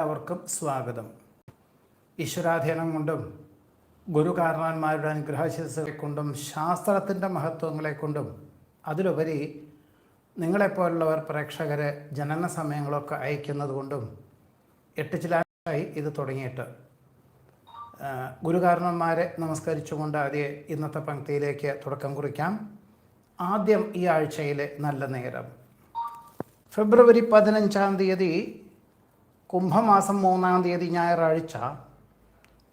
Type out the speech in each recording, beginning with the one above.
എല്ലാവർക്കും സ്വാഗതം. ഈശ്വരാധീനം കൊണ്ടും ഗുരുകാരണന്മാരുടെ അനുഗ്രഹശിസ്സുകളെ കൊണ്ടും ശാസ്ത്രത്തിന്റെ മഹത്വങ്ങളെ കൊണ്ടും അതിലുപരി നിങ്ങളെപ്പോലുള്ളവർ പ്രേക്ഷകരെ ജനന സമയങ്ങളൊക്കെ അയക്കുന്നത് കൊണ്ടും എട്ട് ചിലായി ഇത് തുടങ്ങിയിട്ട്. ഗുരു ഗുരുകാരണന്മാരെ നമസ്കരിച്ചുകൊണ്ട് ആദ്യം ഇന്നത്തെ പങ്ക്തിയിലേക്ക് തുടക്കം കുറിക്കാം. ആദ്യം ഈ ആഴ്ചയിലെ നല്ല നേരം. ഫെബ്രുവരി പതിനഞ്ചാം തീയതി കുംഭമാസം മൂന്നാം തീയതി ഞായറാഴ്ച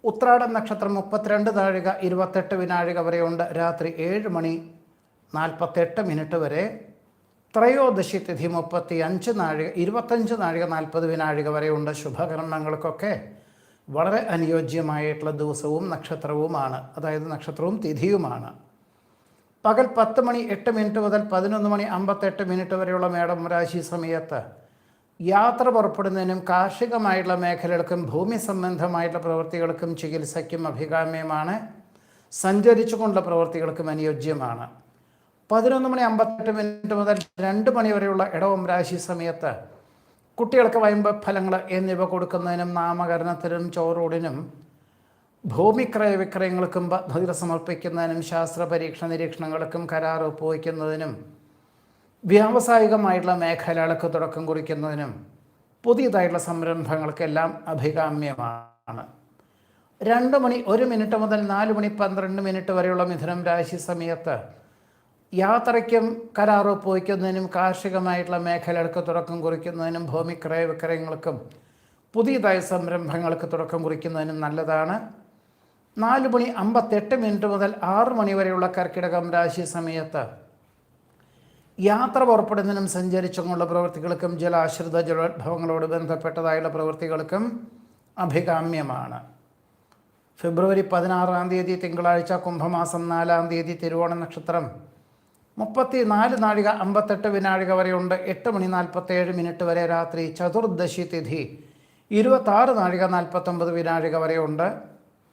ഉത്രാടം നക്ഷത്രം മുപ്പത്തിരണ്ട് താഴിക ഇരുപത്തെട്ട് വിനാഴിക വരെയുണ്ട്. രാത്രി ഏഴ് മണി നാൽപ്പത്തെട്ട് മിനിറ്റ് വരെ. ത്രയോദശി തിഥി മുപ്പത്തി അഞ്ച് നാഴിക ഇരുപത്തഞ്ച് നാഴിക നാൽപ്പത് വിനാഴിക വരെയുണ്ട്. ശുഭകർമ്മങ്ങൾക്കൊക്കെ വളരെ അനുയോജ്യമായിട്ടുള്ള ദിവസവും നക്ഷത്രവുമാണ്. അതായത് നക്ഷത്രവും തിഥിയുമാണ്. പകൽ പത്ത് മണി എട്ട് മിനിറ്റ് മുതൽ പതിനൊന്ന് മണി അമ്പത്തെട്ട് മിനിറ്റ് വരെയുള്ള മേടം രാശി സമയത്ത് യാത്ര പുറപ്പെടുന്നതിനും കാർഷികമായിട്ടുള്ള മേഖലകൾക്കും ഭൂമി സംബന്ധമായിട്ടുള്ള പ്രവൃത്തികൾക്കും ചികിത്സയ്ക്കും അഭികാമ്യമാണ്. സഞ്ചരിച്ചുകൊണ്ടുള്ള പ്രവൃത്തികൾക്കും അനുയോജ്യമാണ്. പതിനൊന്ന് മണി അമ്പത്തെട്ട് മിനിറ്റ് മുതൽ രണ്ട് മണി വരെയുള്ള ഇടവം രാശി സമയത്ത് കുട്ടികൾക്ക് വയമ്പ് ഫലങ്ങൾ എന്നിവ കൊടുക്കുന്നതിനും നാമകരണത്തിനും ചോറൂടിനും ഭൂമിക്രയ വിക്രയങ്ങൾക്കും പദ്ധതികൾ സമർപ്പിക്കുന്നതിനും ശാസ്ത്ര പരീക്ഷണ നിരീക്ഷണങ്ങൾക്കും കരാർ ഒപ്പുവയ്ക്കുന്നതിനും വ്യാവസായികമായിട്ടുള്ള മേഖലകൾക്ക് തുടക്കം കുറിക്കുന്നതിനും പുതിയതായിട്ടുള്ള സംരംഭങ്ങൾക്കെല്ലാം അഭികാമ്യമാണ്. രണ്ട് മണി ഒരു മിനിറ്റ് മുതൽ നാല് മണി പന്ത്രണ്ട് മിനിറ്റ് വരെയുള്ള മിഥുനം രാശി സമയത്ത് യാത്രയ്ക്കും കരാറോ പോയിക്കുന്നതിനും കാർഷികമായിട്ടുള്ള മേഖലകൾക്ക് തുടക്കം കുറിക്കുന്നതിനും ഭൂമി ക്രയ വിക്രയങ്ങൾക്കും പുതിയതായ സംരംഭങ്ങൾക്ക് തുടക്കം കുറിക്കുന്നതിനും നല്ലതാണ്. നാല് മണി അമ്പത്തെട്ട് മിനിറ്റ് മുതൽ ആറ് മണി വരെയുള്ള കർക്കിടകം രാശി സമയത്ത് യാത്ര പുറപ്പെടുന്നതിനും സഞ്ചരിച്ചുകൊണ്ടുള്ള പ്രവൃത്തികൾക്കും ജലാശ്രിത ജലോത്ഭവങ്ങളോട് ബന്ധപ്പെട്ടതായുള്ള പ്രവൃത്തികൾക്കും അഭികാമ്യമാണ്. ഫെബ്രുവരി പതിനാറാം തീയതി തിങ്കളാഴ്ച കുംഭമാസം നാലാം തീയതി തിരുവോണ നക്ഷത്രം. മുപ്പത്തി നാല് നാഴിക അമ്പത്തെട്ട് വിനാഴിക വരെയുണ്ട്. എട്ട് മണി നാൽപ്പത്തേഴ് മിനിറ്റ് വരെ രാത്രി ചതുർദശി തിഥി ഇരുപത്താറ് നാഴിക നാൽപ്പത്തൊമ്പത് വിനാഴിക വരെയുണ്ട്.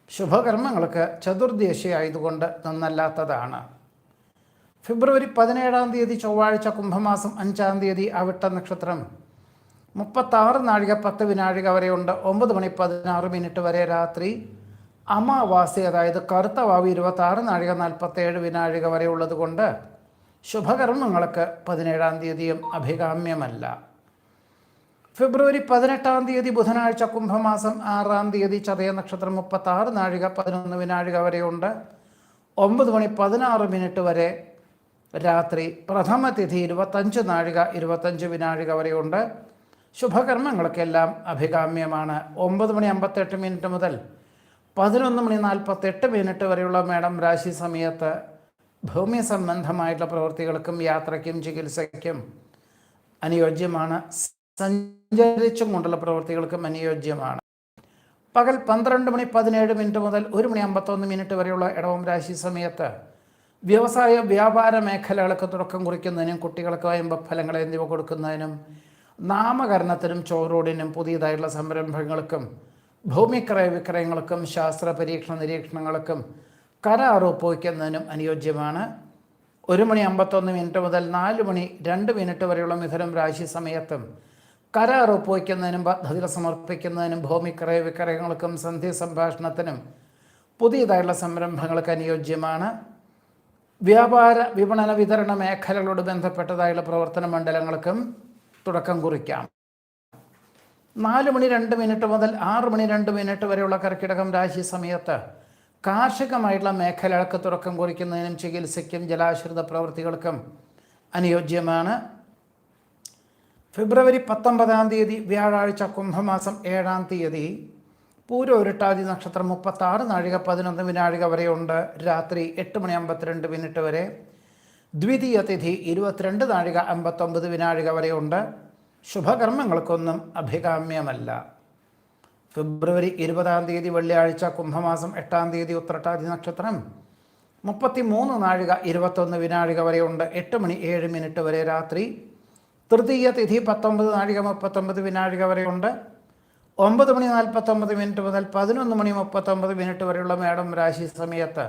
ശുഭകർമ്മങ്ങൾക്ക് ചതുർദശി ആയതുകൊണ്ട് നന്നല്ലാത്തതാണ്. ഫെബ്രുവരി പതിനേഴാം തീയതി ചൊവ്വാഴ്ച കുംഭമാസം അഞ്ചാം തീയതി അവിട്ട നക്ഷത്രം. മുപ്പത്താറ് നാഴിക പത്ത് വിനാഴിക വരെയുണ്ട്. ഒമ്പത് മണി പതിനാറ് മിനിറ്റ് വരെ രാത്രി അമാവാസി അതായത് കറുത്ത വാവ് ഇരുപത്താറ് നാഴിക നാൽപ്പത്തേഴ് വിനാഴിക വരെ ഉള്ളത് കൊണ്ട് ശുഭകർമ്മങ്ങൾക്ക് പതിനേഴാം തീയതിയും അഭികാമ്യമല്ല. ഫെബ്രുവരി പതിനെട്ടാം തീയതി ബുധനാഴ്ച കുംഭമാസം ആറാം തീയതി ചതയ നക്ഷത്രം മുപ്പത്താറ് നാഴിക പതിനൊന്ന് വിനാഴിക വരെയുണ്ട്. ഒമ്പത് മണി പതിനാറ് മിനിറ്റ് വരെ രാത്രി പ്രഥമ തിഥി ഇരുപത്തഞ്ച് നാഴിക ഇരുപത്തഞ്ച് വിനാഴിക വരെയുണ്ട്. ശുഭകർമ്മങ്ങൾക്കെല്ലാം അഭികാമ്യമാണ്. ഒമ്പത് മണി അമ്പത്തെട്ട് മിനിറ്റ് മുതൽ പതിനൊന്ന് മണി നാൽപ്പത്തെട്ട് മിനിറ്റ് വരെയുള്ള മേഡം രാശി സമയത്ത് ഭൂമി സംബന്ധമായിട്ടുള്ള പ്രവൃത്തികൾക്കും യാത്രയ്ക്കും ചികിത്സയ്ക്കും അനുയോജ്യമാണ്. സഞ്ചരിച്ചും കൊണ്ടുള്ള പ്രവൃത്തികൾക്കും അനുയോജ്യമാണ്. പകൽ പന്ത്രണ്ട് മണി പതിനേഴ് മിനിറ്റ് മുതൽ ഒരു മണി അമ്പത്തൊന്ന് മിനിറ്റ് വരെയുള്ള ഇടവം രാശി സമയത്ത് വ്യവസായ വ്യാപാര മേഖലകൾക്ക് തുടക്കം കുറിക്കുന്നതിനും കുട്ടികൾക്ക് വയമ്പ ഫലങ്ങൾ എന്നിവ കൊടുക്കുന്നതിനും നാമകരണത്തിനും ചോറോടിനും പുതിയതായിട്ടുള്ള സംരംഭങ്ങൾക്കും ഭൂമിക്രയ വിക്രയങ്ങൾക്കും ശാസ്ത്ര പരീക്ഷണ നിരീക്ഷണങ്ങൾക്കും കരാർ ഒപ്പുവയ്ക്കുന്നതിനും അനുയോജ്യമാണ്. ഒരു മണി അമ്പത്തൊന്ന് മിനിറ്റ് മുതൽ നാല് മണി രണ്ട് മിനിറ്റ് വരെയുള്ള മിഥുനം രാശി സമയത്തും കരാർ ഒപ്പുവയ്ക്കുന്നതിനും പദ്ധതികൾ സമർപ്പിക്കുന്നതിനും ഭൂമിക്രയ വിക്രയങ്ങൾക്കും സന്ധി സംഭാഷണത്തിനും പുതിയതായുള്ള സംരംഭങ്ങൾക്ക് അനുയോജ്യമാണ്. വ്യാപാര വിപണന വിതരണ മേഖലകളോട് ബന്ധപ്പെട്ടതായുള്ള പ്രവർത്തന മണ്ഡലങ്ങൾക്കും തുടക്കം കുറിക്കാം. നാല് മണി രണ്ട് മിനിറ്റ് മുതൽ ആറ് മണി രണ്ട് മിനിറ്റ് വരെയുള്ള കർക്കിടകം രാശി സമയത്ത് കാർഷികമായിട്ടുള്ള മേഖലകൾക്ക് തുടക്കം കുറിക്കുന്നതിനും ചികിത്സയ്ക്കും ജലാശ്രിത പ്രവൃത്തികൾക്കും അനുയോജ്യമാണ്. ഫെബ്രുവരി പത്തൊമ്പതാം തീയതി വ്യാഴാഴ്ച കുംഭമാസം ഏഴാം തീയതി പൂരോരുട്ടാതി നക്ഷത്രം മുപ്പത്താറ് നാഴിക പതിനൊന്ന് വിനാഴിക വരെയുണ്ട്. രാത്രി എട്ട് മണി അമ്പത്തിരണ്ട് മിനിറ്റ് വരെ. ദ്വിതീയ തിഥി ഇരുപത്തിരണ്ട് നാഴിക അമ്പത്തൊമ്പത് വിനാഴിക വരെയുണ്ട്. ശുഭകർമ്മങ്ങൾക്കൊന്നും അഭികാമ്യമല്ല. ഫെബ്രുവരി ഇരുപതാം തീയതി വെള്ളിയാഴ്ച കുംഭമാസം എട്ടാം തീയതി ഉത്രട്ടാതി നക്ഷത്രം. മുപ്പത്തി മൂന്ന് നാഴിക ഇരുപത്തൊന്ന് വിനാഴിക വരെയുണ്ട്. എട്ട് മണി ഏഴ് മിനിറ്റ് വരെ രാത്രി. തൃതീയ തിഥി പത്തൊമ്പത് നാഴിക മുപ്പത്തൊമ്പത് വിനാഴിക വരെയുണ്ട്. ഒമ്പത് മണി നാൽപ്പത്തൊമ്പത് മിനിറ്റ് മുതൽ പതിനൊന്ന് മണി മുപ്പത്തൊമ്പത് മിനിറ്റ് വരെയുള്ള മേടം രാശി സമയത്ത്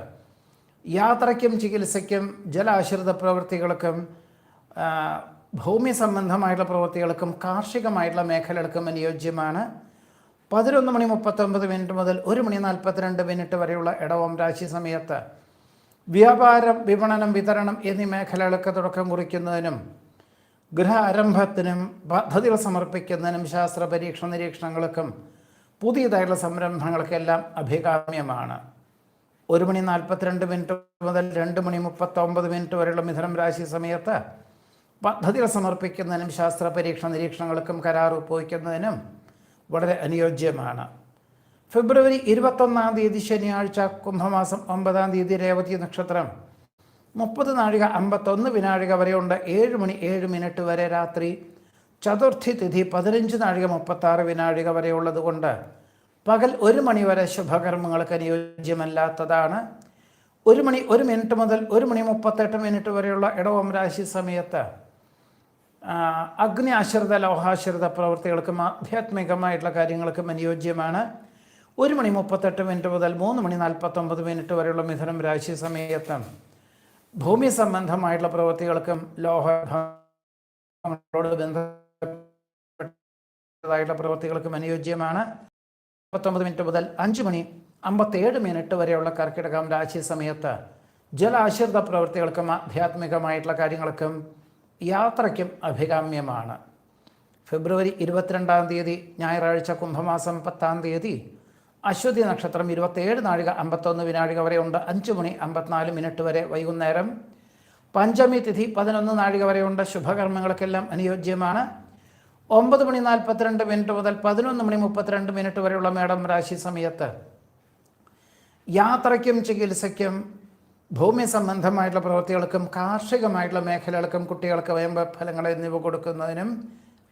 യാത്രയ്ക്കും ചികിത്സയ്ക്കും ജലാശ്രിത പ്രവൃത്തികൾക്കും ഭൂമി സംബന്ധമായിട്ടുള്ള പ്രവൃത്തികൾക്കും കാർഷികമായിട്ടുള്ള മേഖലകൾക്കും അനുയോജ്യമാണ്. പതിനൊന്ന് മണി മുപ്പത്തൊമ്പത് മിനിറ്റ് മുതൽ ഒരു മണി നാൽപ്പത്തിരണ്ട് മിനിറ്റ് വരെയുള്ള ഇടവം രാശി സമയത്ത് വ്യാപാരം വിപണനം വിതരണം എന്നീ മേഖലകൾക്ക് തുടക്കം കുറിക്കുന്നതിനും ഗൃഹ ആരംഭത്തിനും പദ്ധതികൾ സമർപ്പിക്കുന്നതിനും ശാസ്ത്ര പരീക്ഷണ നിരീക്ഷണങ്ങൾക്കും പുതിയതായിട്ടുള്ള സംരംഭങ്ങൾക്കെല്ലാം അഭികാമ്യമാണ്. ഒരു മണി നാൽപ്പത്തിരണ്ട് മിനിറ്റ് മുതൽ രണ്ട് മണി മുപ്പത്തൊമ്പത് മിനിറ്റ് വരെയുള്ള മിഥുനം രാശി സമയത്ത് പദ്ധതികൾ സമർപ്പിക്കുന്നതിനും ശാസ്ത്ര പരീക്ഷണ നിരീക്ഷണങ്ങൾക്കും കരാർ ഒപ്പുവയ്ക്കുന്നതിനും വളരെ അനുയോജ്യമാണ്. ഫെബ്രുവരി ഇരുപത്തൊന്നാം തീയതി ശനിയാഴ്ച കുംഭമാസം ഒമ്പതാം തീയതി രേവതി നക്ഷത്രം മുപ്പത് നാഴിക അമ്പത്തൊന്ന് വിനാഴിക വരെയുണ്ട്. ഏഴ് മണി ഏഴ് മിനിറ്റ് വരെ രാത്രി. ചതുർത്ഥി തിഥി പതിനഞ്ച് നാഴിക മുപ്പത്താറ് വിനാഴിക വരെയുള്ളത് കൊണ്ട് പകൽ ഒരു മണി വരെ ശുഭകർമ്മങ്ങൾക്ക് അനുയോജ്യമല്ലാത്തതാണ്. ഒരു മണി ഒരു മിനിറ്റ് മുതൽ ഒരു മണി മുപ്പത്തെട്ട് മിനിറ്റ് വരെയുള്ള ഇടവം രാശി സമയത്ത് അഗ്നി ആശ്രിത ലോഹാശ്രിത പ്രവൃത്തികൾക്കും ആധ്യാത്മികമായിട്ടുള്ള കാര്യങ്ങൾക്കും അനുയോജ്യമാണ്. ഒരു മണി മുപ്പത്തെട്ട് മിനിറ്റ് മുതൽ മൂന്ന് മണി നാൽപ്പത്തൊമ്പത് മിനിറ്റ് വരെയുള്ള മിഥുനം രാശി സമയത്ത് ഭൂമി സംബന്ധമായിട്ടുള്ള പ്രവൃത്തികൾക്കും ലോഹങ്ങളോട് ബന്ധപ്പെട്ടതായിട്ടുള്ള പ്രവൃത്തികൾക്കും അനുയോജ്യമാണ്. മുപ്പത്തൊമ്പത് മിനിറ്റ് മുതൽ അഞ്ച് മണി അമ്പത്തേഴ് മിനിറ്റ് വരെയുള്ള കർക്കിടകം രാശി സമയത്ത് ജലാശ്രിത പ്രവൃത്തികൾക്കും ആധ്യാത്മികമായിട്ടുള്ള കാര്യങ്ങൾക്കും യാത്രയ്ക്കും അഭികാമ്യമാണ്. ഫെബ്രുവരി ഇരുപത്തിരണ്ടാം തീയതി ഞായറാഴ്ച കുംഭമാസം പത്താം തീയതി അശ്വതി നക്ഷത്രം ഇരുപത്തേഴ് നാഴിക അമ്പത്തൊന്ന് വിനാഴിക വരെ ഉണ്ട്. അഞ്ച് മണി അമ്പത്തിനാല് മിനിറ്റ് വരെ വൈകുന്നേരം. പഞ്ചമി തിഥി പതിനൊന്ന് നാഴിക വരെ ഉണ്ട്. ശുഭകർമ്മങ്ങൾക്കെല്ലാം അനുയോജ്യമാണ്. ഒമ്പത് മണി നാൽപ്പത്തിരണ്ട് മിനിറ്റ് മുതൽ പതിനൊന്ന് മണി മുപ്പത്തിരണ്ട് മിനിറ്റ് വരെയുള്ള മേടം രാശി സമയത്ത് യാത്രയ്ക്കും ചികിത്സയ്ക്കും ഭൂമി സംബന്ധമായിട്ടുള്ള പ്രവൃത്തികൾക്കും കാർഷികമായിട്ടുള്ള മേഖലകൾക്കും കുട്ടികൾക്ക് വയമ്പ ഫലങ്ങൾ എന്നിവ കൊടുക്കുന്നതിനും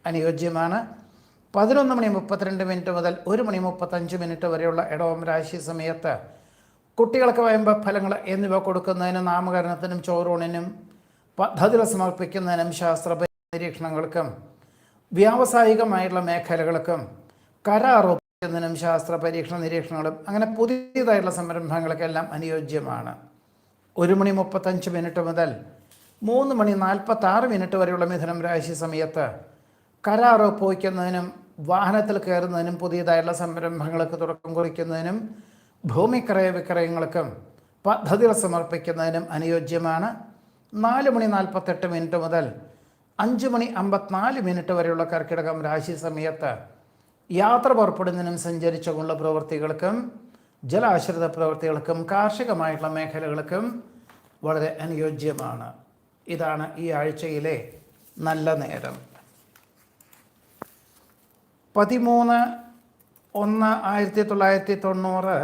അനുയോജ്യമാണ്. പതിനൊന്ന് മണി മുപ്പത്തിരണ്ട് മിനിറ്റ് മുതൽ ഒരു മണി മുപ്പത്തഞ്ച് മിനിറ്റ് വരെയുള്ള ഇടവം രാശി സമയത്ത് കുട്ടികൾക്ക് വയമ്പ ഫലങ്ങൾ എന്നിവ കൊടുക്കുന്നതിനും നാമകരണത്തിനും ചോറൂണിനും പദ്ധതികൾ സമർപ്പിക്കുന്നതിനും ശാസ്ത്ര നിരീക്ഷണങ്ങൾക്കും വ്യാവസായികമായിട്ടുള്ള മേഖലകൾക്കും കരാറൊപ്പിക്കുന്നതിനും ശാസ്ത്ര പരീക്ഷണ നിരീക്ഷണങ്ങളും അങ്ങനെ പുതിയതായിട്ടുള്ള സംരംഭങ്ങൾക്കെല്ലാം അനുയോജ്യമാണ്. ഒരു മണി മുപ്പത്തഞ്ച് മിനിറ്റ് മുതൽ മൂന്ന് മണി നാൽപ്പത്താറ് മിനിറ്റ് വരെയുള്ള മിഥുനം രാശി സമയത്ത് കരാർ ഒപ്പുവയ്ക്കുന്നതിനും വാഹനത്തിൽ കയറുന്നതിനും പുതിയതായുള്ള സംരംഭങ്ങൾക്ക് തുടക്കം കുറിക്കുന്നതിനും ഭൂമിക്രയ വിക്രയങ്ങൾക്കും പദ്ധതികൾ സമർപ്പിക്കുന്നതിനും അനുയോജ്യമാണ്. നാല് മണി നാൽപ്പത്തെട്ട് മിനിറ്റ് മുതൽ അഞ്ച് മണി അമ്പത്തിനാല് മിനിറ്റ് വരെയുള്ള കർക്കിടകം രാശി സമയത്ത് യാത്ര പുറപ്പെടുന്നതിനും സഞ്ചരിച്ചുകൊണ്ടുള്ള പ്രവൃത്തികൾക്കും ജലാശ്രിത പ്രവൃത്തികൾക്കും കാർഷികമായിട്ടുള്ള മേഖലകൾക്കും വളരെ അനുയോജ്യമാണ്. ഇതാണ് ഈ ആഴ്ചയിലെ നല്ല നേരം. പതിമൂന്ന് ഒന്ന് ആയിരത്തി തൊള്ളായിരത്തി തൊണ്ണൂറ്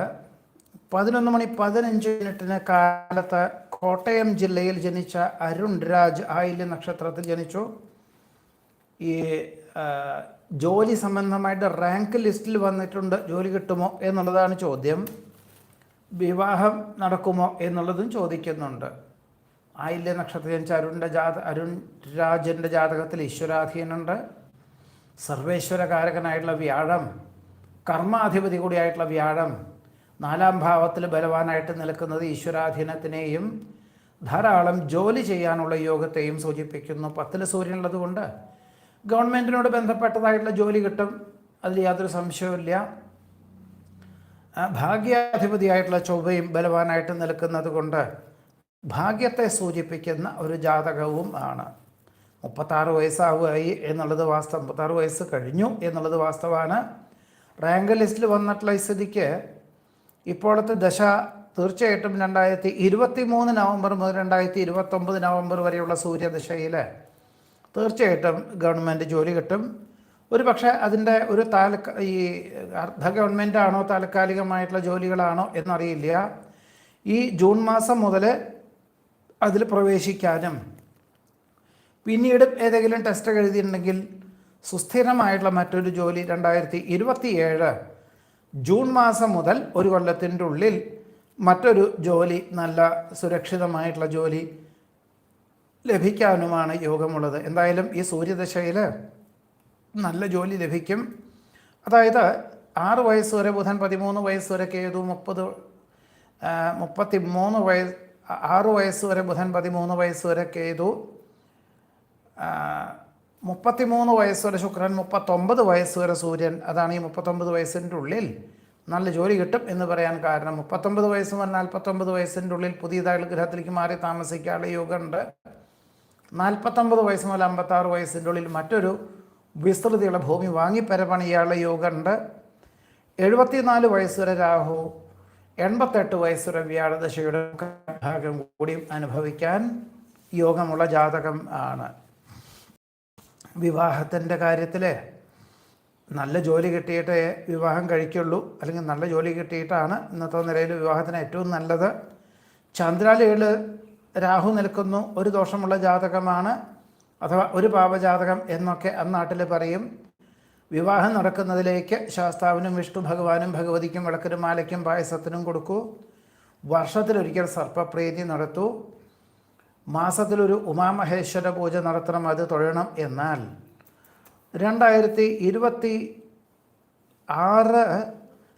പതിനൊന്ന് മണി പതിനഞ്ച് മിനിറ്റിന് കാലത്ത് കോട്ടയം ജില്ലയിൽ ജനിച്ച അരുൺ രാജ് ആയില്യ നക്ഷത്രത്തിൽ ജനിച്ചു. ഈ ജോലി സംബന്ധമായിട്ട് റാങ്ക് ലിസ്റ്റിൽ വന്നിട്ടുണ്ട്. ജോലി കിട്ടുമോ എന്നുള്ളതാണ് ചോദ്യം. വിവാഹം നടക്കുമോ എന്നുള്ളതും ചോദിക്കുന്നുണ്ട്. ആയില്യ നക്ഷത്രം ജനിച്ച അരുണിന്റെ ജാത അരുൺ രാജന്റെ ജാതകത്തിൽ ഈശ്വരാധീനുണ്ട് സർവേശ്വരകാരകനായിട്ടുള്ള വ്യാഴം കർമാധിപതി കൂടിയായിട്ടുള്ള വ്യാഴം നാലാം ഭാവത്തിൽ ബലവാനായിട്ട് നിൽക്കുന്നത് ഈശ്വരാധീനത്തിനെയും ധാരാളം ജോലി ചെയ്യാനുള്ള യോഗത്തെയും സൂചിപ്പിക്കുന്നു. പത്തിൽ സൂര്യനുള്ളത് കൊണ്ട് ഗവൺമെന്റിനോട് ബന്ധപ്പെട്ടതായിട്ടുള്ള ജോലി കിട്ടും. അതിൽ യാതൊരു സംശയവുമില്ല. ഭാഗ്യാധിപതിയായിട്ടുള്ള ചൊവ്വയും ബലവാനായിട്ട് നിൽക്കുന്നത് കൊണ്ട് ഭാഗ്യത്തെ സൂചിപ്പിക്കുന്ന ഒരു ജാതകവും ആണ്. മുപ്പത്താറ് വയസ്സാവുകയായി എന്നുള്ളത് വാസ്തവം മുപ്പത്താറ് വയസ്സ് കഴിഞ്ഞു എന്നുള്ളത് വാസ്തവമാണ്. റാങ്ക് ലിസ്റ്റിൽ വന്നിട്ടുള്ള സ്ഥിതിക്ക് ഇപ്പോഴത്തെ ദശ തീർച്ചയായിട്ടും രണ്ടായിരത്തി ഇരുപത്തി മൂന്ന് നവംബർ മുതൽ രണ്ടായിരത്തി ഇരുപത്തൊമ്പത് നവംബർ വരെയുള്ള സൂര്യദശയിൽ തീർച്ചയായിട്ടും ഗവൺമെന്റ് ജോലി കിട്ടും. ഒരു പക്ഷേ അതിന്റെ ഒരു താൽക്ക ഈ അർദ്ധ ഗവൺമെന്റ് ആണോ താൽക്കാലികമായിട്ടുള്ള ജോലികളാണോ എന്നറിയില്ല. ഈ ജൂൺ മാസം മുതൽ അതിൽ പ്രവേശിക്കാനും പിന്നീട് ഏതെങ്കിലും ടെസ്റ്റ് എഴുതിയിട്ടുണ്ടെങ്കിൽ സുസ്ഥിരമായിട്ടുള്ള മറ്റൊരു ജോലി രണ്ടായിരത്തി ഇരുപത്തിയേഴ് ജൂൺ മാസം മുതൽ ഒരു കൊല്ലത്തിന്റെ ഉള്ളിൽ മറ്റൊരു ജോലി നല്ല സുരക്ഷിതമായിട്ടുള്ള ജോലി ലഭിക്കാനുമാണ് യോഗമുള്ളത്. എന്തായാലും ഈ സൂര്യദശയിൽ നല്ല ജോലി ലഭിക്കും. അതായത് ആറ് വയസ്സ് വരെ ബുധൻ പതിമൂന്ന് വയസ്സ് വരെ കേതു മുപ്പത് മുപ്പത്തി മൂന്ന് വയസ്സ് ആറ് വയസ്സ് വരെ ബുധൻ പതിമൂന്ന് വയസ്സ് വരെ കേതു മുപ്പത്തിമൂന്ന് വയസ്സ് വരെ ശുക്രൻ മുപ്പത്തൊമ്പത് വയസ്സ് വരെ സൂര്യൻ. അതാണ് ഈ മുപ്പത്തൊമ്പത് വയസ്സിന്റെ ഉള്ളിൽ നല്ല ജോലി കിട്ടും എന്ന് പറയാൻ കാരണം. മുപ്പത്തൊമ്പത് വയസ്സ് മുതൽ നാൽപ്പത്തൊമ്പത് വയസ്സിന്റെ ഉള്ളിൽ പുതിയതായുള്ള ഗ്രഹത്തിലേക്ക് മാറി താമസിക്കാനുള്ള യോഗമുണ്ട്. നാൽപ്പത്തൊമ്പത് വയസ്സ് മുതൽ അമ്പത്താറ് വയസ്സിന്റെ ഉള്ളിൽ മറ്റൊരു വിസ്തൃതിയുള്ള ഭൂമി വാങ്ങി പരപണിയാനുള്ള യോഗമുണ്ട്. എഴുപത്തിനാല് വയസ്സ് വരെ രാഹു എൺപത്തെട്ട് വയസ്സ് വരെ വ്യാഴദശയുടെ ഭാഗം കൂടിയും അനുഭവിക്കാൻ യോഗമുള്ള ജാതകം ആണ്. വിവാഹത്തിന്റെ കാര്യത്തിൽ നല്ല ജോലി കിട്ടിയിട്ടേ വിവാഹം കഴിക്കുള്ളൂ. അല്ലെങ്കിൽ നല്ല ജോലി കിട്ടിയിട്ടാണ് ഇന്നത്തെ നിലയിൽ വിവാഹത്തിന് ഏറ്റവും നല്ലത്. ചന്ദ്രാലയിൽ രാഹു നിൽക്കുന്നു. ഒരു ദോഷമുള്ള ജാതകമാണ്. അഥവാ ഒരു പാപജാതകം എന്നൊക്കെ അന്നാട്ടിൽ പറയും. വിവാഹം നടക്കുന്നതിലേക്ക് ശാസ്താവിനും വിഷ്ണു ഭഗവാനും ഭഗവതിക്കും വിളക്കിനും മാലയ്ക്കും പായസത്തിനും കൊടുക്കൂ. വർഷത്തിലൊരിക്കൽ സർപ്പപ്രീതി നടത്തൂ. മാസത്തിലൊരു ഉമാമഹേശ്വര പൂജ നടത്തണം അത് തൊഴണം എന്നാൽ രണ്ടായിരത്തി ഇരുപത്തി ആറ്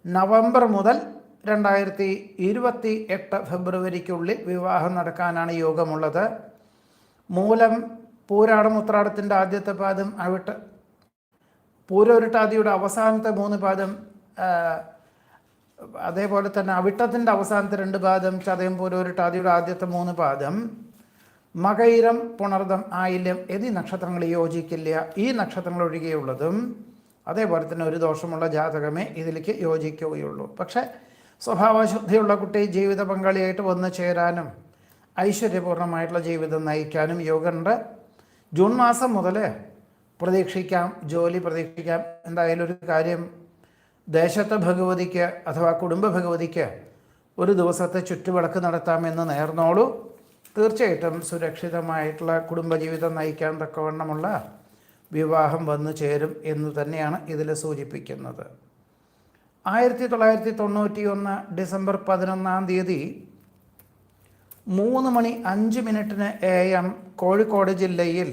നവംബർ മുതൽ രണ്ടായിരത്തി ഇരുപത്തി എട്ട് ഫെബ്രുവരിക്കുള്ളിൽ വിവാഹം നടക്കാനാണ് യോഗമുള്ളത്. മൂലം പൂരാടം ഉത്രാടത്തിന്റെ ആദ്യത്തെ പാദം അവിട്ട് പൂരൊരുട്ടാദിയുടെ അവസാനത്തെ മൂന്ന് പാദം അതേപോലെ തന്നെ അവിട്ടത്തിന്റെ അവസാനത്തെ രണ്ട് പാദം ചതയം പൂരൊരുട്ടാദിയുടെ ആദ്യത്തെ മൂന്ന് പാദം മകയിരം പുണർദം ആയില്യം എന്നീ നക്ഷത്രങ്ങൾ യോജിക്കില്ല. ഈ നക്ഷത്രങ്ങൾ ഒഴികെയുള്ളതും അതേപോലെ തന്നെ ഒരു ദോഷമുള്ള ജാതകമേ ഇതിലേക്ക് യോജിക്കുകയുള്ളൂ. പക്ഷേ സ്വഭാവശുദ്ധിയുള്ള കുട്ടി ജീവിത പങ്കാളിയായിട്ട് വന്നു ചേരാനും ഐശ്വര്യപൂർണമായിട്ടുള്ള ജീവിതം നയിക്കാനും യോഗമുണ്ട് ജൂൺ മാസം മുതൽ പ്രതീക്ഷിക്കാം ജോലി പ്രതീക്ഷിക്കാം. എന്തായാലും ഒരു കാര്യം ദേശത്തെ ഭഗവതിക്ക് അഥവാ കുടുംബ ഭഗവതിക്ക് ഒരു ദിവസത്തെ ചുറ്റുവിളക്ക് നടത്താമെന്ന് നേർന്നോളൂ. തീർച്ചയായിട്ടും സുരക്ഷിതമായിട്ടുള്ള കുടുംബജീവിതം നയിക്കാൻ തക്കവണ്ണമുള്ള വിവാഹം വന്നു ചേരും എന്ന് തന്നെയാണ് ഇതിൽ സൂചിപ്പിക്കുന്നത്. ആയിരത്തി തൊള്ളായിരത്തി തൊണ്ണൂറ്റി ഒന്ന് ഡിസംബർ പതിനൊന്നാം തീയതി മൂന്ന് മണി അഞ്ച് മിനിറ്റിന് എ എം കോഴിക്കോട് ജില്ലയിൽ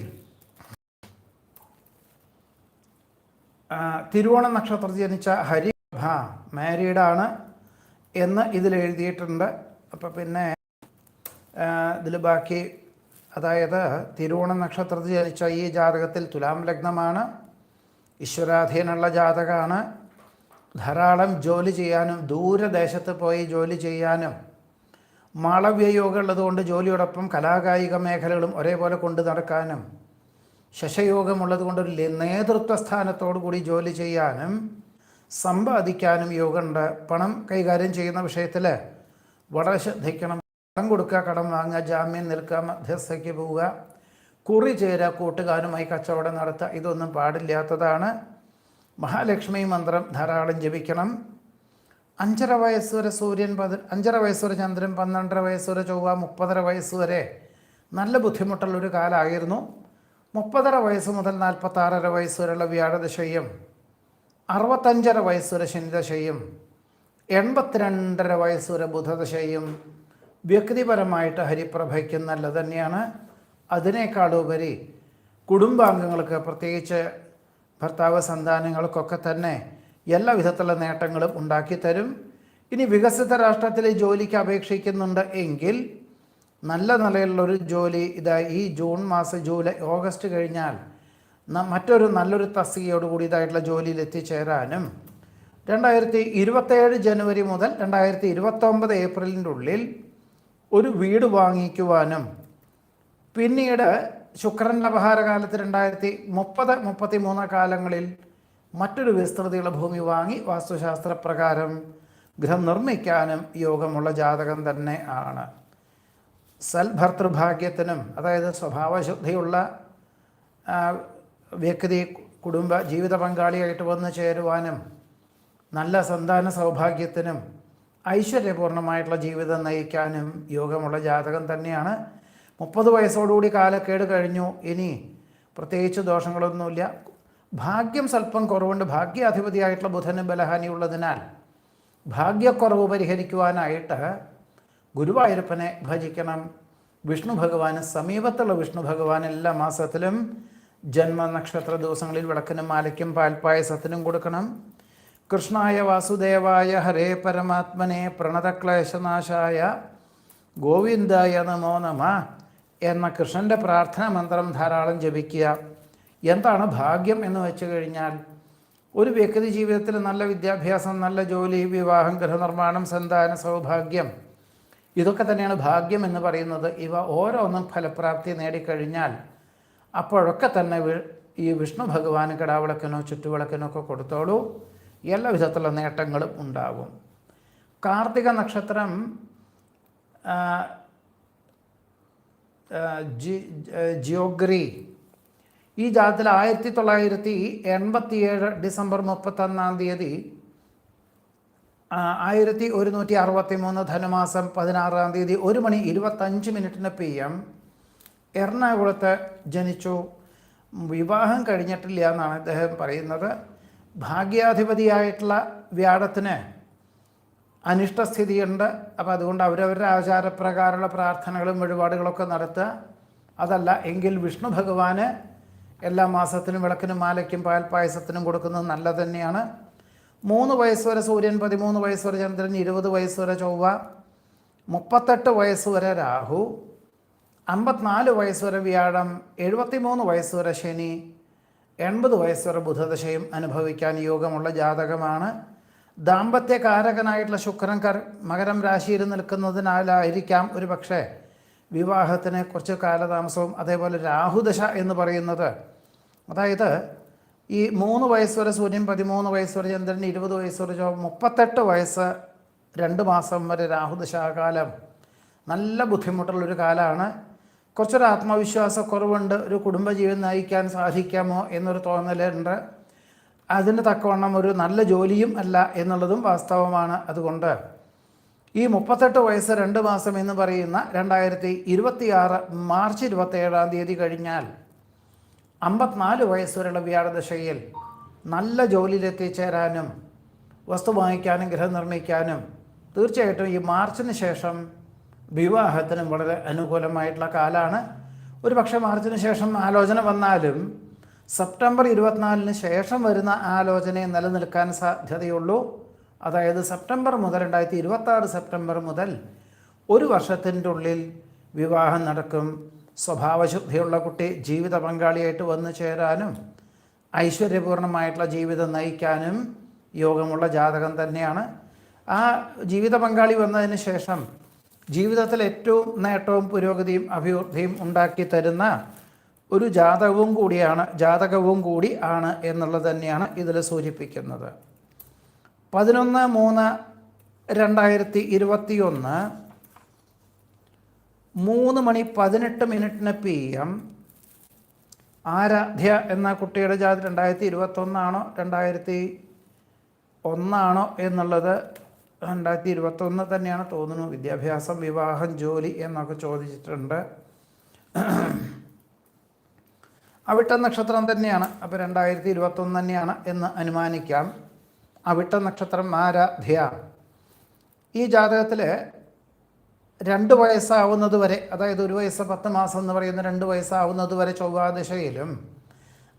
തിരുവോണ നക്ഷത്രത്തിൽ ജനിച്ച ഹരിഭ മാരീഡാണ് എന്ന് ഇതിൽ എഴുതിയിട്ടുണ്ട്. അപ്പോൾ പിന്നെ ഇതിൽ ബാക്കി അതായത് തിരുവോണ നക്ഷത്രത്തിൽ ജനിച്ച ഈ ജാതകത്തിൽ തുലാം ലഗ്നമാണ് ഈശ്വരാധീനുള്ള ജാതകമാണ്. ധാരാളം ജോലി ചെയ്യാനും ദൂരദേശത്ത് പോയി ജോലി ചെയ്യാനും മാളവ്യയോഗം ഉള്ളതുകൊണ്ട് ജോലിയോടൊപ്പം കലാകായിക മേഖലകളും ഒരേപോലെ കൊണ്ടു നടക്കാനും ശശയോഗമുള്ളത് കൊണ്ട് ഒരു നേതൃത്വ സ്ഥാനത്തോടു കൂടി ജോലി ചെയ്യാനും സമ്പാദിക്കാനും യോഗമുണ്ട് പണം കൈകാര്യം ചെയ്യുന്ന വിഷയത്തിൽ വളരെ ശ്രദ്ധിക്കണം. കടം കൊടുക്കുക കടം വാങ്ങുക ജാമ്യം നിൽക്കുക മധ്യസ്ഥയ്ക്ക് പോവുക. കുറി ചേരുക കൂട്ടുകാരുമായി കച്ചവടം നടത്തുക. ഇതൊന്നും പാടില്ലാത്തതാണ്. മഹാലക്ഷ്മി മന്ത്രം ധാരാളം ജപിക്കണം. അഞ്ചര വയസ്സ് വരെ സൂര്യൻ പതി അഞ്ചര വയസ്സ് വരെ ചന്ദ്രൻ പന്ത്രണ്ടര വയസ്സ് വരെ ചൊവ്വ മുപ്പതര വയസ്സ് വരെ നല്ല ബുദ്ധിമുട്ടുള്ളൊരു കാലമായിരുന്നു. മുപ്പതര വയസ്സ് മുതൽ നാൽപ്പത്താറര വയസ്സ് വരെയുള്ള വ്യാഴദശയും അറുപത്തഞ്ചര വയസ്സ് വരെ ശനിദശയും എൺപത്തിരണ്ടര വയസ്സ് വരെ ബുധദശയും വ്യക്തിപരമായിട്ട് ഹരിപ്രഭയ്ക്ക് നല്ലത് തന്നെയാണ്. അതിനേക്കാളുപരി കുടുംബാംഗങ്ങൾക്ക് പ്രത്യേകിച്ച് ഭർത്താവ് സന്താനങ്ങൾക്കൊക്കെ തന്നെ എല്ലാ വിധത്തിലുള്ള നേട്ടങ്ങളും ഉണ്ടാക്കിത്തരും ഇനി വികസിത രാഷ്ട്രത്തിൽ ജോലിക്ക് അപേക്ഷിക്കുന്നുണ്ട് എങ്കിൽ നല്ല നിലയിലുള്ളൊരു ജോലി ഇതായി ഈ ജൂൺ മാസം ജൂലൈ ഓഗസ്റ്റ് കഴിഞ്ഞാൽ മറ്റൊരു നല്ലൊരു തസ്തികയോട് കൂടിയതായിട്ടുള്ള ജോലിയിൽ എത്തിച്ചേരാനും രണ്ടായിരത്തി ഇരുപത്തേഴ് ജനുവരി മുതൽ രണ്ടായിരത്തി ഇരുപത്തൊമ്പത് ഏപ്രിലിന്റെ ഉള്ളിൽ ഒരു വീട് വാങ്ങിക്കുവാനും പിന്നീട് ശുക്രൻ അപഹാരകാലത്ത് രണ്ടായിരത്തി മുപ്പത് മുപ്പത്തി മൂന്ന് കാലങ്ങളിൽ മറ്റൊരു വിസ്തൃതിയുള്ള ഭൂമി വാങ്ങി വാസ്തുശാസ്ത്ര പ്രകാരം ഗൃഹം നിർമ്മിക്കാനും യോഗമുള്ള ജാതകം തന്നെ ആണ്. സൽഭർത്തൃഭാഗ്യത്തിനും അതായത് സ്വഭാവശുദ്ധിയുള്ള വ്യക്തി കുടുംബ ജീവിത പങ്കാളിയായിട്ട് വന്നു ചേരുവാനും നല്ല സന്താന സൗഭാഗ്യത്തിനും ഐശ്വര്യപൂർണമായിട്ടുള്ള ജീവിതം നയിക്കാനും യോഗമുള്ള ജാതകം തന്നെയാണ്. മുപ്പത് വയസ്സോടുകൂടി കാലക്കേട് കഴിഞ്ഞു. ഇനി പ്രത്യേകിച്ച് ദോഷങ്ങളൊന്നുമില്ല. ഭാഗ്യം സ്വല്പം കുറവുണ്ട്. ഭാഗ്യാധിപതിയായിട്ടുള്ള ബുധന് ബലഹാനി ഉള്ളതിനാൽ ഭാഗ്യക്കുറവ് പരിഹരിക്കുവാനായിട്ട് ഗുരുവായൂരപ്പനെ ഭജിക്കണം. വിഷ്ണു ഭഗവാന് സമീപത്തുള്ള വിഷ്ണു ഭഗവാൻ എല്ലാ മാസത്തിലും ജന്മനക്ഷത്ര ദിവസങ്ങളിൽ വിളക്കിനും മാലയ്ക്കും പാൽപ്പായസത്തിനും കൊടുക്കണം. കൃഷ്ണായ വാസുദേവായ ഹരേ പരമാത്മനെ പ്രണതക്ലേശനാശായ ഗോവിന്ദായ നമോ നമ എന്ന കൃഷ്ണന്റെ പ്രാർത്ഥന മന്ത്രം ധാരാളം ജപിക്കുക. എന്താണ് ഭാഗ്യം എന്ന് വെച്ച് കഴിഞ്ഞാൽ ഒരു വ്യക്തി ജീവിതത്തിൽ നല്ല വിദ്യാഭ്യാസം നല്ല ജോലി വിവാഹം ഗൃഹനിർമ്മാണം സന്താന സൗഭാഗ്യം ഇതൊക്കെ തന്നെയാണ് ഭാഗ്യം എന്ന് പറയുന്നത്. ഇവ ഓരോന്നും ഫലപ്രാപ്തി നേടിക്കഴിഞ്ഞാൽ അപ്പോഴൊക്കെ തന്നെ ഈ വിഷ്ണു ഭഗവാന് കിടാവിളക്കനോ ചുറ്റുവിളക്കനോ ഒക്കെ കൊടുത്തോളൂ. എല്ലാ വിധത്തിലുള്ള നേട്ടങ്ങളും ഉണ്ടാകും കാർത്തിക നക്ഷത്രം ജി- ആ, ജിയോഗ്രി. ഈ ജാതത്തിൽ ആയിരത്തി തൊള്ളായിരത്തി എൺപത്തിയേഴ് ഡിസംബർ മുപ്പത്തൊന്നാം തീയതി ആയിരത്തി ഒരുന്നൂറ്റി അറുപത്തി മൂന്ന് ധനുമാസം പതിനാറാം തീയതി ഒരു മണി ഇരുപത്തഞ്ച് മിനിറ്റിന് പി എം എറണാകുളത്ത് ജനിച്ചു. വിവാഹം കഴിഞ്ഞിട്ടില്ല എന്നാണ് അദ്ദേഹം പറയുന്നത്. ഭാഗ്യാധിപതിയായിട്ടുള്ള വ്യാഴത്തിന് അനിഷ്ടസ്ഥിതിയുണ്ട്. അപ്പോൾ അതുകൊണ്ട് അവരവരുടെ ആചാരപ്രകാരമുള്ള പ്രാർത്ഥനകളും വഴിപാടുകളൊക്കെ നടത്തുക. അതല്ല എങ്കിൽ വിഷ്ണു ഭഗവാന് എല്ലാ മാസത്തിനും വിളക്കിനും മാലയ്ക്കും പാൽ പായസത്തിനും കൊടുക്കുന്നത് നല്ലത് തന്നെയാണ്. മൂന്ന് വയസ്സ് വരെ സൂര്യൻ പതിമൂന്ന് വയസ്സ് വരെ ചന്ദ്രൻ ഇരുപത് വയസ്സ് വരെ ചൊവ്വ മുപ്പത്തെട്ട് വയസ്സ് വരെ രാഹു അമ്പത്തിനാല് വയസ്സ് വരെ വ്യാഴം എഴുപത്തിമൂന്ന് വയസ്സ് വരെ ശനി എൺപത് വയസ്സ് വരെ ബുധദശയും അനുഭവിക്കാൻ യോഗമുള്ള ജാതകമാണ്. ദാമ്പത്യകാരകനായിട്ടുള്ള ശുക്രൻ കർ മകരം രാശിയിൽ നിൽക്കുന്നതിനാലായിരിക്കാം ഒരു പക്ഷേ വിവാഹത്തിന് കുറച്ച് കാലതാമസവും അതേപോലെ രാഹുദശ എന്ന് പറയുന്നത്. അതായത് ഈ മൂന്ന് വയസ്സ് വരെ സൂര്യൻ പതിമൂന്ന് വയസ്സ് വരെ ചന്ദ്രൻ ഇരുപത് വയസ്സ് വരെ മുപ്പത്തെട്ട് വയസ്സ് രണ്ട് മാസം വരെ രാഹുദശാകാലം. നല്ല ബുദ്ധിമുട്ടുള്ളൊരു കാലമാണ് കുറച്ചൊരു ആത്മവിശ്വാസക്കുറവുണ്ട്. ഒരു കുടുംബജീവിതം നയിക്കാൻ സാധിക്കാമോ എന്നൊരു തോന്നലുണ്ട്. അതിന് തക്കവണ്ണം ഒരു നല്ല ജോലിയും അല്ല എന്നുള്ളതും വാസ്തവമാണ് അതുകൊണ്ട്. ഈ മുപ്പത്തെട്ട് വയസ്സ് രണ്ട് മാസം എന്ന് പറയുന്ന രണ്ടായിരത്തി ഇരുപത്തിയാറ് മാർച്ച് ഇരുപത്തേഴാം തീയതി കഴിഞ്ഞാൽ അമ്പത്തിനാല് വയസ്സ് വരെയുള്ള വ്യാഴദശയിൽ നല്ല ജോലിയിലെത്തിച്ചേരാനും വസ്തു വാങ്ങിക്കാനും ഗൃഹം നിർമ്മിക്കാനും തീർച്ചയായിട്ടും ഈ മാർച്ചിന് ശേഷം വിവാഹത്തിനും വളരെ അനുകൂലമായിട്ടുള്ള കാലമാണ് ഒരു പക്ഷേ മാർച്ചിന് ശേഷം ആലോചന വന്നാലും സെപ്റ്റംബർ ഇരുപത്തിനാലിന് ശേഷം വരുന്ന ആലോചനയെ നിലനിൽക്കാൻ സാധ്യതയുള്ളൂ. അതായത് സെപ്റ്റംബർ മുതൽ രണ്ടായിരത്തി ഇരുപത്താറ് സെപ്റ്റംബർ മുതൽ ഒരു വർഷത്തിന്റെ ഉള്ളിൽ വിവാഹം നടക്കും. സ്വഭാവശുദ്ധിയുള്ള കുട്ടി ജീവിത പങ്കാളിയായിട്ട് വന്നു ചേരാനും ഐശ്വര്യപൂർണമായിട്ടുള്ള ജീവിതം നയിക്കാനും യോഗമുള്ള ജാതകം തന്നെയാണ്. ആ ജീവിത പങ്കാളി വന്നതിന് ശേഷം ജീവിതത്തിൽ ഏറ്റവും നേട്ടവും പുരോഗതിയും അഭിവൃദ്ധിയും ഉണ്ടാക്കി തരുന്ന ഒരു ജാതകവും കൂടിയാണ് ജാതകവും കൂടി ആണ് എന്നുള്ളത് തന്നെയാണ് ഇതിൽ സൂചിപ്പിക്കുന്നത്. പതിനൊന്ന് മൂന്ന് രണ്ടായിരത്തി ഇരുപത്തിയൊന്ന് മൂന്ന് മണി പതിനെട്ട് മിനിറ്റിന് പി എം ആരാധ്യ എന്ന കുട്ടിയുടെ ജാതി രണ്ടായിരത്തി ഇരുപത്തൊന്നാണോ രണ്ടായിരത്തി ഒന്നാണോ എന്നുള്ളത് രണ്ടായിരത്തി ഇരുപത്തൊന്ന് തന്നെയാണ് തോന്നുന്നു. വിദ്യാഭ്യാസം വിവാഹം ജോലി എന്നൊക്കെ ചോദിച്ചിട്ടുണ്ട്. അവിട്ട നക്ഷത്രം തന്നെയാണ്. അപ്പോൾ രണ്ടായിരത്തി ഇരുപത്തൊന്ന് തന്നെയാണ് എന്ന് അനുമാനിക്കാം. അവിട്ട നക്ഷത്രം ആരാധ്യ? ഈ ജാതകത്തിൽ രണ്ട് വയസ്സാവുന്നത് വരെ അതായത് ഒരു വയസ്സ് പത്ത് മാസം എന്ന് പറയുന്ന രണ്ട് വയസ്സാവുന്നത് വരെ ചൊവ്വാദശയിലും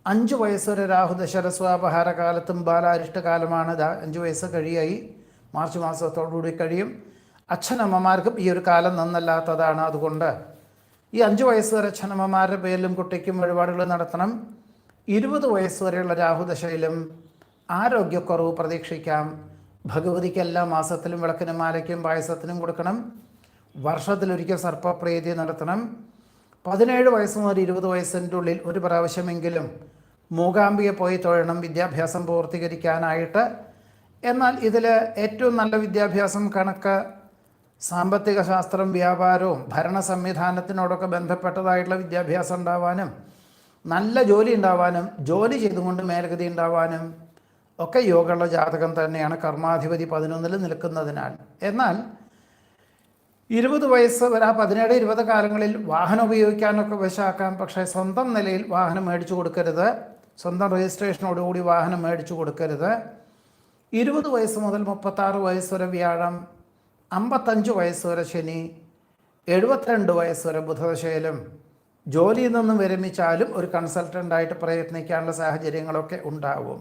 അഞ്ച് വയസ്സ് വരെ രാഹുദശ കാലത്തും ബാലാരിഷ്ട കാലമാണ് അഞ്ച് വയസ്സ് കഴിയായി. മാർച്ച് മാസത്തോടുകൂടി കഴിയും. അച്ഛനമ്മമാർക്കും ഈ ഒരു കാലം നന്നല്ലാത്തതാണ്. അതുകൊണ്ട് ഈ അഞ്ച് വയസ്സ് വരെ അച്ഛനമ്മമാരുടെ പേരിലും കുട്ടിക്കും വഴിപാടുകൾ നടത്തണം. ഇരുപത് വയസ്സ് വരെയുള്ള രാഹുദശയിലും ആരോഗ്യക്കുറവ് പ്രതീക്ഷിക്കാം. ഭഗവതിക്ക് എല്ലാ മാസത്തിലും വിളക്കിനും മാലയ്ക്കും പായസത്തിനും കൊടുക്കണം. വർഷത്തിലൊരിക്കൽ സർപ്പപ്രീതി നടത്തണം. പതിനേഴ് വയസ്സ് മുതൽ ഇരുപത് വയസ്സിന്റെ ഉള്ളിൽ ഒരു പ്രാവശ്യമെങ്കിലും മൂകാംബിയെ പോയി തൊഴണം. വിദ്യാഭ്യാസം പൂർത്തീകരിക്കാനായിട്ട് എന്നാൽ ഇതിൽ ഏറ്റവും നല്ല വിദ്യാഭ്യാസം കണക്ക് സാമ്പത്തിക ശാസ്ത്രം വ്യാപാരവും ഭരണ സംവിധാനത്തിനോടൊക്കെ ബന്ധപ്പെട്ടതായിട്ടുള്ള വിദ്യാഭ്യാസം ഉണ്ടാവാനും നല്ല ജോലി ഉണ്ടാവാനും ജോലി ചെയ്തുകൊണ്ട് മേൽഗതി ഉണ്ടാവാനും ഒക്കെ യോഗമുള്ള ജാതകം തന്നെയാണ് കർമാധിപതി പതിനൊന്നിൽ നിൽക്കുന്നതിനാൽ. എന്നാൽ ഇരുപത് വയസ്സ് വരെ ആ പതിനേഴ് ഇരുപത് കാലങ്ങളിൽ വാഹനം ഉപയോഗിക്കാനൊക്കെ വശാക്കാം പക്ഷേ സ്വന്തം നിലയിൽ വാഹനം മേടിച്ചു കൊടുക്കരുത്. സ്വന്തം രജിസ്ട്രേഷനോടുകൂടി വാഹനം മേടിച്ചു കൊടുക്കരുത്. ഇരുപത് വയസ്സ് മുതൽ മുപ്പത്താറ് വയസ്സ് വരെ വ്യാഴം അമ്പത്തഞ്ച് വയസ്സ് വരെ ശനി എഴുപത്തിരണ്ട് വയസ്സ് വരെ ബുധദശയിലും. ജോലിയിൽ നിന്നും വിരമിച്ചാലും ഒരു കൺസൾട്ടന്റായിട്ട് പ്രയത്നിക്കാനുള്ള സാഹചര്യങ്ങളൊക്കെ ഉണ്ടാവും.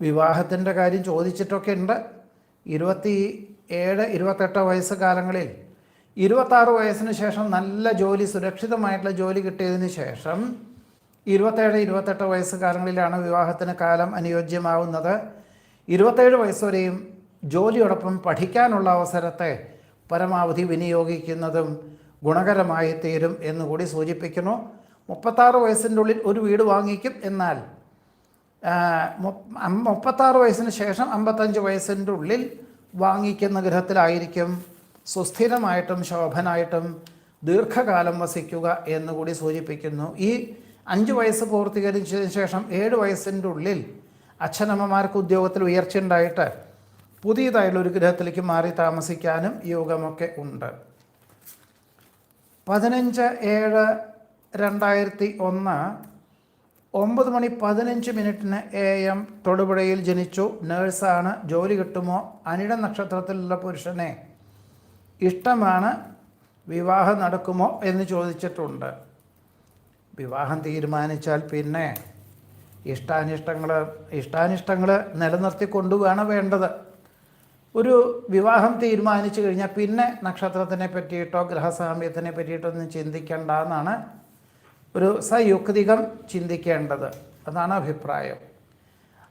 വിവാഹത്തിന്റെ കാര്യം ചോദിച്ചിട്ടൊക്കെ ഉണ്ട്. ഇരുപത്തി ഏഴ് ഇരുപത്തെട്ട് വയസ്സ് കാലങ്ങളിൽ ഇരുപത്താറ് വയസ്സിന് ശേഷം നല്ല ജോലി സുരക്ഷിതമായിട്ടുള്ള ജോലി കിട്ടിയതിന് ശേഷം ഇരുപത്തേഴ് ഇരുപത്തെട്ട് വയസ്സുകാലങ്ങളിലാണ് വിവാഹത്തിന് കാലം അനുയോജ്യമാവുന്നത്. ഇരുപത്തേഴ് വയസ്സുവരെയും ജോലിയോടൊപ്പം പഠിക്കാനുള്ള അവസരത്തെ പരമാവധി വിനിയോഗിക്കുന്നതും ഗുണകരമായി തീരും എന്നുകൂടി സൂചിപ്പിക്കുന്നു. മുപ്പത്താറ് വയസ്സിന്റെ ഉള്ളിൽ ഒരു വീട് വാങ്ങിക്കും എന്നാൽ മുപ്പത്താറ് വയസ്സിന് ശേഷം അമ്പത്തഞ്ച് വയസ്സിന്റെ ഉള്ളിൽ വാങ്ങിക്കുന്ന ഗൃഹത്തിലായിരിക്കും സുസ്ഥിരമായിട്ടും ശോഭനായിട്ടും ദീർഘകാലം വസിക്കുക എന്നുകൂടി സൂചിപ്പിക്കുന്നു. ഈ അഞ്ച് വയസ്സ് പൂർത്തീകരിച്ചതിന് ശേഷം ഏഴ് വയസ്സിന്റെ ഉള്ളിൽ അച്ഛനമ്മമാർക്ക് ഉദ്യോഗത്തിൽ ഉയർച്ച ഉണ്ടായിട്ട് പുതിയതായുള്ള ഒരു ഗൃഹത്തിലേക്ക് മാറി താമസിക്കാനും യോഗമൊക്കെ ഉണ്ട്. പതിനഞ്ച് ഏഴ് രണ്ടായിരത്തി ഒന്ന് ഒമ്പത് മണി പതിനഞ്ച് മിനിറ്റിന് എ എം തൊടുപുഴയിൽ ജനിച്ചു. നേഴ്സാണ്. ജോലി കിട്ടുമോ? അനിട നക്ഷത്രത്തിലുള്ള പുരുഷനെ ഇഷ്ടമാണ്. വിവാഹം നടക്കുമോ എന്ന് ചോദിച്ചിട്ടുണ്ട്. വിവാഹം തീരുമാനിച്ചാൽ പിന്നെ ഇഷ്ടാനിഷ്ടങ്ങൾ ഇഷ്ടാനിഷ്ടങ്ങൾ നിലനിർത്തി കൊണ്ടുവേണം വേണ്ടത്. ഒരു വിവാഹം തീരുമാനിച്ചു കഴിഞ്ഞാൽ പിന്നെ നക്ഷത്രത്തിനെ പറ്റിയിട്ടോ ഗ്രഹസാമ്യത്തിനെ പറ്റിയിട്ടോ ഒന്നും ചിന്തിക്കേണ്ട എന്നാണ് ഒരു സയുക്തികം ചിന്തിക്കേണ്ടത്. അതാണ് അഭിപ്രായം.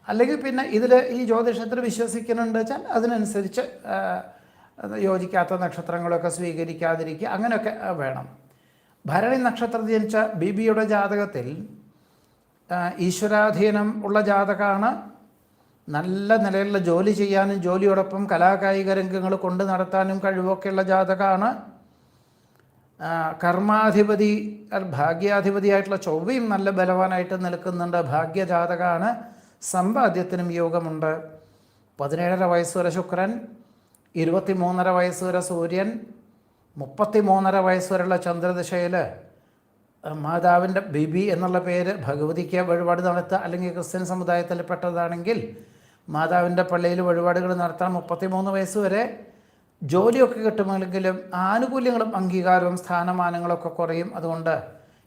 അല്ലെങ്കിൽ പിന്നെ ഇതിൽ ഈ ജ്യോതിഷത്തിൽ വിശ്വസിക്കുന്നുണ്ട് വെച്ചാൽ അതിനനുസരിച്ച് യോജിക്കാത്ത നക്ഷത്രങ്ങളൊക്കെ സ്വീകരിക്കാതിരിക്കുക അങ്ങനെയൊക്കെ വേണം. ഭരണി നക്ഷത്രത്തിൽ ജനിച്ച ബിബിയുടെ ജാതകത്തിൽ ഈശ്വരാധീനം ഉള്ള ജാതകമാണ് നല്ല നിലയിലുള്ള ജോലി ചെയ്യാനും ജോലിയോടൊപ്പം കലാകായിക രംഗങ്ങൾ കൊണ്ട് നടത്താനും കഴിവൊക്കെയുള്ള ജാതകമാണ് കർമാധിപതി ഭാഗ്യാധിപതിയായിട്ടുള്ള ചൊവ്വയും നല്ല ബലവാനായിട്ട് നിൽക്കുന്നുണ്ട്. ഭാഗ്യജാതകമാണ് സമ്പാദ്യത്തിനും യോഗമുണ്ട്. പതിനേഴര വയസ്സ് വരെ ശുക്രൻ ഇരുപത്തി മൂന്നര വയസ്സ് വരെ സൂര്യൻ മുപ്പത്തി മൂന്നര വയസ്സ് വരെയുള്ള ചന്ദ്രദശയിൽ മാതാവിന്റെ ബിബി എന്നുള്ള പേര് ഭഗവതിക്ക് വഴിപാട് നടത്തുക അല്ലെങ്കിൽ ക്രിസ്ത്യൻ സമുദായത്തിൽ പെട്ടതാണെങ്കിൽ മാതാവിന്റെ പള്ളിയിൽ വഴിപാടുകൾ നടത്താൻ മുപ്പത്തി മൂന്ന് വയസ്സ് വരെ ജോലിയൊക്കെ കിട്ടുമെങ്കിലും ആനുകൂല്യങ്ങളും അംഗീകാരവും സ്ഥാനമാനങ്ങളൊക്കെ കുറയും. അതുകൊണ്ട്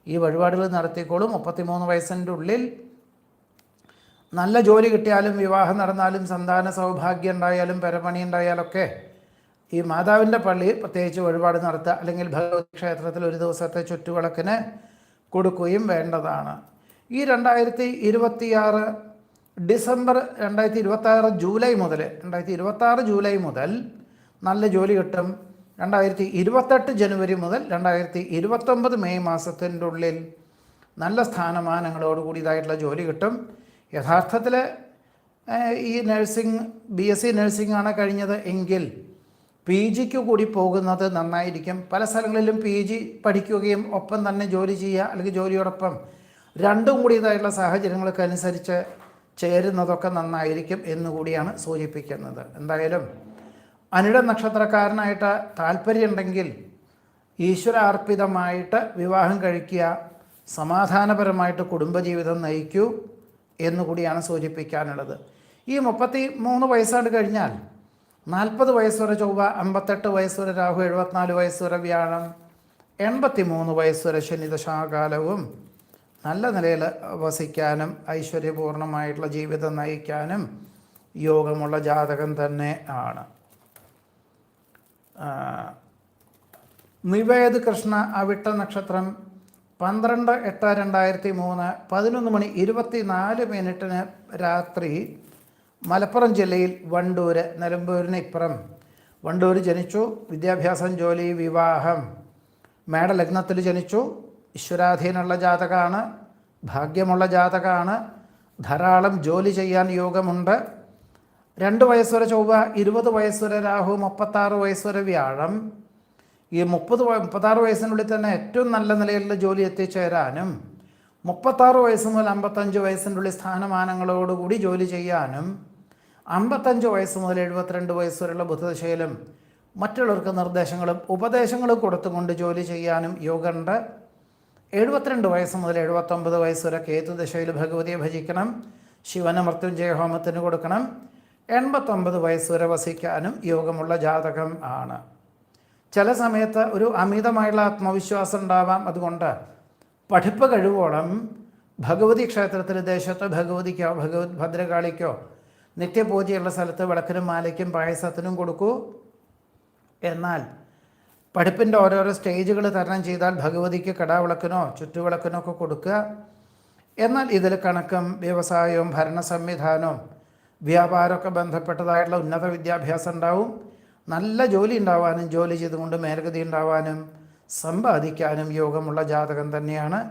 ഈ വഴിപാടുകൾ നടത്തിക്കോളും. മുപ്പത്തി മൂന്ന് വയസ്സിന്റെ ഉള്ളിൽ നല്ല ജോലി കിട്ടിയാലും വിവാഹം നടന്നാലും സന്താന സൗഭാഗ്യം ഉണ്ടായാലും പരമണി ഉണ്ടായാലൊക്കെ ഈ മാതാവിന്റെ പള്ളിയിൽ പ്രത്യേകിച്ച് വഴിപാട് നടത്തുക അല്ലെങ്കിൽ ഭഗവതി ക്ഷേത്രത്തിൽ ഒരു ദിവസത്തെ ചുറ്റുവിളക്കിന് കൊടുക്കുകയും വേണ്ടതാണ്. ഈ രണ്ടായിരത്തി ഇരുപത്തിയാറ് ഡിസംബർ രണ്ടായിരത്തി ഇരുപത്താറ് ജൂലൈ മുതൽ രണ്ടായിരത്തി ഇരുപത്താറ് ജൂലൈ മുതൽ നല്ല ജോലി കിട്ടും. രണ്ടായിരത്തി ഇരുപത്തെട്ട് ജനുവരി മുതൽ രണ്ടായിരത്തി ഇരുപത്തൊമ്പത് മെയ് മാസത്തിന്റെ ഉള്ളിൽ നല്ല സ്ഥാനമാനങ്ങളോട് കൂടിയതായിട്ടുള്ള ജോലി കിട്ടും. യഥാർത്ഥത്തിൽ ഈ nursing B S C nursing ആണ് കഴിഞ്ഞത് എങ്കിൽ പി ജിക്ക് കൂടി പോകുന്നത് നന്നായിരിക്കും. പല സ്ഥലങ്ങളിലും പി ജി പഠിക്കുകയും ഒപ്പം തന്നെ ജോലി ചെയ്യുക അല്ലെങ്കിൽ ജോലിയോടൊപ്പം രണ്ടും കൂടിയതായുള്ള സാഹചര്യങ്ങൾക്ക് അനുസരിച്ച് ചേരുന്നതൊക്കെ നന്നായിരിക്കും എന്നുകൂടിയാണ് സൂചിപ്പിക്കുന്നത്. എന്തായാലും അനിട നക്ഷത്രക്കാരനായിട്ട് താല്പര്യമുണ്ടെങ്കിൽ ഈശ്വരാർപ്പിതമായിട്ട് വിവാഹം കഴിക്കുക സമാധാനപരമായിട്ട് കുടുംബജീവിതം നയിക്കൂ എന്നുകൂടിയാണ് സൂചിപ്പിക്കാനുള്ളത്. ഈ മുപ്പത്തി മൂന്ന് വയസ്സാണ്ട് കഴിഞ്ഞാൽ നാൽപ്പത് വയസ്സ് വരെ ചൊവ്വ അമ്പത്തെട്ട് വയസ്സ് വരെ രാഹു എഴുപത്തിനാല് വയസ്സ് വരെ വ്യാഴം എൺപത്തി മൂന്ന് വയസ്സ് വരെ ശനി ദശാകാലവും നല്ല നിലയിൽ വസിക്കാനും ഐശ്വര്യപൂർണമായിട്ടുള്ള ജീവിതം നയിക്കാനും യോഗമുള്ള ജാതകം തന്നെ ആണ്. നിവേദ് കൃഷ്ണ അവിട്ട നക്ഷത്രം പന്ത്രണ്ട് എട്ട് രണ്ടായിരത്തി മൂന്ന് പതിനൊന്ന് മണി ഇരുപത്തി നാല് മിനിറ്റിന് രാത്രി മലപ്പുറം ജില്ലയിൽ വണ്ടൂര് നിലമ്പൂരിന് ഇപ്പുറം. വണ്ടൂർ ജനിച്ചു വിദ്യാഭ്യാസം ജോലി വിവാഹം. മേട മേടലഗ്നത്തിൽ ജനിച്ചു ഈശ്വരാധീനമുള്ള ജാതകമാണ് ഭാഗ്യമുള്ള ജാതകമാണ് ധാരാളം ജോലി ചെയ്യാൻ യോഗമുണ്ട്. രണ്ട് വയസ്സുവരെ ചൊവ്വ ഇരുപത് വയസ്സുവരെ രാഹു മുപ്പത്താറ് വയസ്സുവരെ വ്യാഴം. ഈ മുപ്പത് മുപ്പത്താറ് വയസ്സിനുള്ളിൽ തന്നെ ഏറ്റവും നല്ല നിലയിലുള്ള ജോലി എത്തിച്ചേരാനും മുപ്പത്താറ് വയസ്സ് മുതൽ അമ്പത്തഞ്ച് വയസ്സിനുള്ളിൽ സ്ഥാനമാനങ്ങളോടുകൂടി ജോലി ചെയ്യാനും അമ്പത്തഞ്ച് വയസ്സ് മുതൽ എഴുപത്തിരണ്ട് വയസ്സ് വരെയുള്ള ബുദ്ധദശയിലും മറ്റുള്ളവർക്ക് നിർദ്ദേശങ്ങളും ഉപദേശങ്ങളും കൊടുത്തുകൊണ്ട് ജോലി ചെയ്യാനും യോഗമുണ്ട് എഴുപത്തിരണ്ട് വയസ്സ് മുതൽ എഴുപത്തൊമ്പത് വയസ്സ് വരെ കേതുദശയിൽ ഭഗവതിയെ ഭജിക്കണം. ശിവന് മൃത്യുഞ്ജയ ഹോമത്തിന് കൊടുക്കണം. എൺപത്തൊമ്പത് വയസ്സ് വരെ വസിക്കാനും യോഗമുള്ള ജാതകം ആണ്. ചില സമയത്ത് ഒരു അമിതമായുള്ള ആത്മവിശ്വാസം ഉണ്ടാവാം. അതുകൊണ്ട് പഠിപ്പ് കഴിവോളം ഭഗവതി ക്ഷേത്രത്തിൽ ദേശത്ത് ഭഗവതിക്കോ ഭഗവത് ഭദ്രകാളിക്കോ നിത്യപൂജയുള്ള സ്ഥലത്ത് വിളക്കിനും മാലയ്ക്കും പായസത്തിനും കൊടുക്കൂ. എന്നാൽ പഠിപ്പിന്റെ ഓരോരോ സ്റ്റേജുകൾ തരണം ചെയ്താൽ ഭഗവതിക്ക് കടാവിളക്കിനോ ചുറ്റുവിളക്കിനോ ഒക്കെ കൊടുക്കുക. എന്നാൽ ഇതിൽ കണക്കും വ്യവസായവും ഭരണ സംവിധാനവും വ്യാപാരമൊക്കെ ബന്ധപ്പെട്ടതായിട്ടുള്ള ഉന്നത വിദ്യാഭ്യാസം ഉണ്ടാവും. നല്ല ജോലി ഉണ്ടാവാനും ജോലി ചെയ്തുകൊണ്ട് മേൽഗതി ഉണ്ടാവാനും സമ്പാദിക്കാനും യോഗമുള്ള ജാതകം തന്നെയാണ്.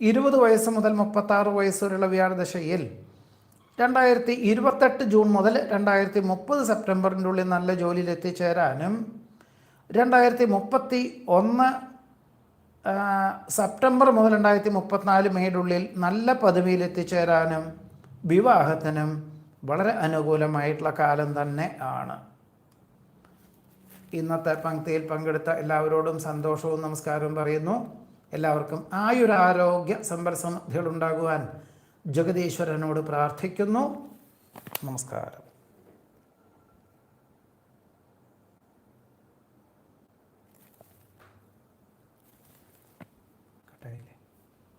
ഇരുപത് വയസ്സ് മുതൽ മുപ്പത്താറ് വയസ്സ് വരെയുള്ള വ്യാഴദശയിൽ രണ്ടായിരത്തി ഇരുപത്തെട്ട് ജൂൺ മുതൽ രണ്ടായിരത്തി മുപ്പത് സെപ്റ്റംബറിന്റെ ഉള്ളിൽ നല്ല ജോലിയിൽ എത്തിച്ചേരാനും രണ്ടായിരത്തി മുപ്പത്തി ഒന്ന് സെപ്റ്റംബർ മുതൽ രണ്ടായിരത്തി മുപ്പത്തിനാല് മെയ്യുടെ ഉള്ളിൽ നല്ല പദവിയിൽ എത്തിച്ചേരാനും വിവാഹത്തിനും വളരെ അനുകൂലമായിട്ടുള്ള കാലം തന്നെ ആണ്. ഇന്നത്തെ പങ്ക്തിയിൽ പങ്കെടുത്ത എല്ലാവരോടും സന്തോഷവും നമസ്കാരവും പറയുന്നു. എല്ലാവർക്കും ആയുരാരോഗ്യ സമ്പൽ സമൃദ്ധികളുണ്ടാകുവാൻ ജഗദീശ്വരനോട് പ്രാർത്ഥിക്കുന്നു. നമസ്കാരം.